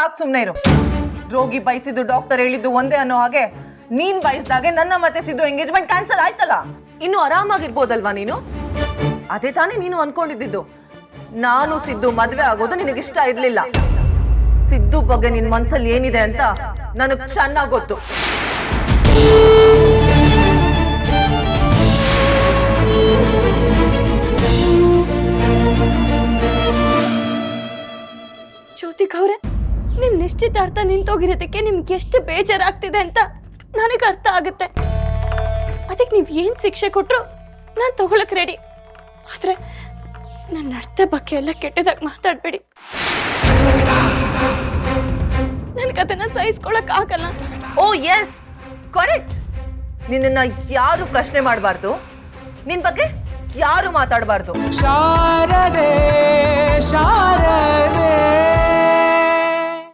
ಸಾಕ್ ಸುಮ್ನೆ ಇರು. ರೋಗಿ ಬಯಸಿದ್ದು ಡಾಕ್ಟರ್ ಹೇಳಿದ್ದು ಒಂದೇ ಅನ್ನೋ ಹಾಗೆ ನೀನ್ ಬಯಸಿದಾಗೆ ನನ್ನ ಮತ್ತೆ ಸಿದ್ದು ಎಂಗೇಜ್ಮೆಂಟ್ ಕ್ಯಾನ್ಸಲ್ ಆಯ್ತಲ್ಲ? ಇನ್ನು ಆರಾಮಾಗಿರ್ಬೋದಲ್ವಾ ನೀನು? ಅದೇ ತಾನೇ ನೀನು ಅನ್ಕೊಂಡಿದ್ದು ನಾನು ಸಿದ್ದು ಮದ್ವೆ ಆಗೋದು ನಿನಗಿಷ್ಟ ಇರ್ಲಿಲ್ಲ. ಸಿದ್ದು ಬಗ್ಗೆ ನಿನ್ ಮನ್ಸಲ್ಲಿ ಏನಿದೆ ಅಂತ ನನಗ್ ಚೆನ್ನಾಗ್ ಗೊತ್ತು. ಜ್ಯೋತಿಕ್ ಅವ್ರೆ ನಿಮ್ ನಿಶ್ಚಿತಾರ್ಥ ನಿಂತೋಗಿರೋದಕ್ಕೆ ನಿಮ್ಗೆ ಎಷ್ಟು ಬೇಜಾರಾಗ್ತಿದೆ ಅಂತ ನನಗೆ ಅರ್ಥ ಆಗುತ್ತೆ. ಅದಕ್ಕೆ ನೀವು ಏನು ಶಿಕ್ಷೆ ಕೊಟ್ರು ನಾನು ತಗೊಳಕ್ ರೆಡಿ ಆದ್ರೆ ನನ್ನ ಅರ್ಥ ಬಗ್ಗೆ ಎಲ್ಲ ಕೆಟ್ಟದಾಗಿ ಮಾತಾಡಬೇಡಿ. ನನ್ನ ಕಥೆನ ಸಹಿಸ್ಕೊಳಕ್ ಆಗಲ್ಲ. ಓ ಎಸ್ ಕರೆಕ್ಟ್ ನಿನ್ನನ್ನ ಯಾರು ಪ್ರಶ್ನೆ ಮಾಡಬಾರ್ದು? ನಿನ್ ಬಗ್ಗೆ ಯಾರು ಮಾತಾಡಬಾರ್ದು? ಶಾರದೆ.